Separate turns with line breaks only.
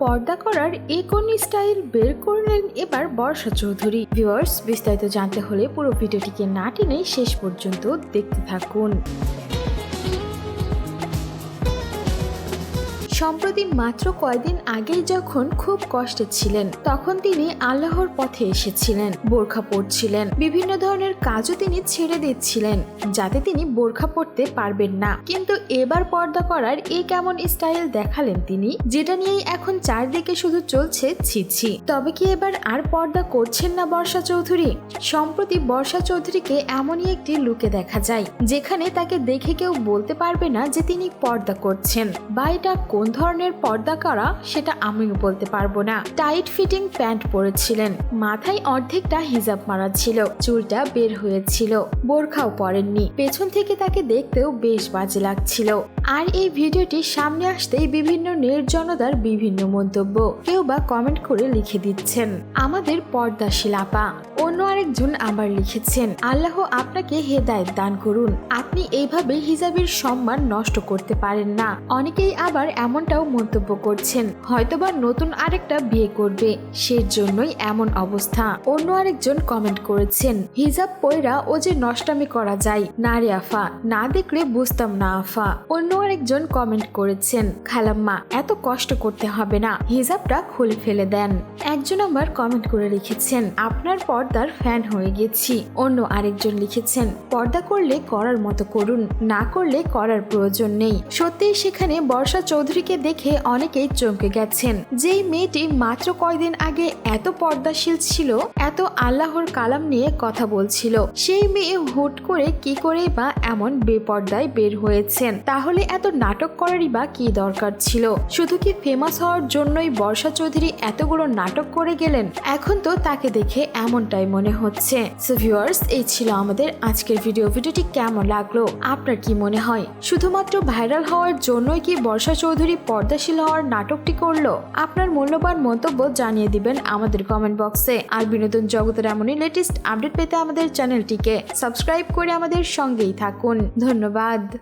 পর্দা করার একনি কোন স্টাইল বের করলেন এবার বর্ষা চৌধুরী। ভিউয়ার্স, বিস্তারিত জানতে হলে পুরো ভিডিওটিকে না টেনে শেষ পর্যন্ত দেখতে থাকুন। সম্প্রতি মাত্র কয়েকদিন আগেই যখন খুব কষ্টে ছিলেন, তখন তিনি আল্লাহর পথে এসেছিলেন, বোরখা পরছিলেন। বিভিন্ন ধরনের কাজও তিনি ছেড়ে দিচ্ছিলেন, যাতে তিনি বোরখা পরতে পারবেন না। কিন্তু এবার পর্দা করার এ কেমন স্টাইল দেখালেন তিনি, যেটা নিয়েই এখন চারদিকে শুধু চলছে ছিছি। তবে কি এবার আর পর্দা করছেন না বর্ষা চৌধুরী? সম্প্রতি বর্ষা চৌধুরীকে এমনই একটি লুকে দেখা যায়, যেখানে তাকে দেখে কেউ বলতে পারবে না যে তিনি পর্দা করছেন। বা এটা কোন ধরনের পর্দা করা সেটা আমিও বলতে পারব না। টাইট ফিটিং প্যান্ট পরেছিলেন। মাথায় অর্ধেকটা হিজাব মারা ছিল। চুলটা বের হয়েছিল। বোরখাও পরেননি। পেছন থেকে তাকে দেখতেও বেশ বাজে লাগছিল। আর এই ভিডিওটি সামনে আসতেই বিভিন্ন নির্জনতার বিভিন্ন মন্তব্য কেউ বা কমেন্ট করে লিখে দিচ্ছেন। আমাদের পর্দাশীল আপা অন্য আরেকজন আবার লিখেছেন, আল্লাহ আপনাকে হেদায়েত দান করুন। আপনি এইভাবে হিজাবের সম্মান নষ্ট করতে পারেন না। অনেকেই আবার এমনটাও মন্তব্য করছেন, হয়তোবা নতুন আরেকটা বিয়ে করবে সের জন্যই এমন অবস্থা। অন্য আরেকজন কমেন্ট করেছেন, হিজাব পয়রা ও যে নষ্টামি করা যায়, না রে আফা, না দেখলে বুঝতাম না আফা। অন্য আরেকজন কমেন্ট করেছেন, খালাম্মা, এত কষ্ট করতে হবে না, হিজাবটা খুলে ফেলে দেন। একজন আবার কমেন্ট করে লিখেছেন, আপনার পর্দার ফ্যান হয়ে গেছি। অন্য আরেকজন লিখেছেন, পর্দা করলে করার মতো করুন, না করলে করার প্রয়োজন নেই। সত্যিই সেখানে বর্ষা চৌধুরীকে দেখে অনেকেই চমকে গেছেন। যেই মেয়েটি মাত্র কয়দিন আগে এত পর্দাশীল ছিল, এত আল্লাহর কালাম নিয়ে কথা বলছিল, সেই মেয়ে হুট করে কি করে বা এমন বেপর্দায় বের হয়েছেন। তাহলে এত নাটক করারই বা কি দরকার ছিল? শুধু কি ফেমাস হওয়ার জন্যই বর্ষা চৌধুরী এতগুলো নাটক করে গেলেন? এখন তো তাকে দেখে এমনটাই মনে হচ্ছে? সো ভিউয়ার্স এই ছিল আমাদের আজকের ভিডিও ভিডিওটি কেমন লাগল? আপনার কি মনে হয়? শুধুমাত্র ভাইরাল হওয়ার জন্যই কি বর্ষা চৌধুরী পর্দাশীল হওয়ার নাটকটি করল? আপনার মূল্যবান মন্তব্য জানিয়ে দিবেন আমাদের কমেন্ট বক্সে আর বিনোদন জগতের এমনই লেটেস্ট আপডেট পেতে আমাদের চ্যানেলটিকে সাবস্ক্রাইব করে আমাদের সঙ্গেই থাকুন। ধন্যবাদ।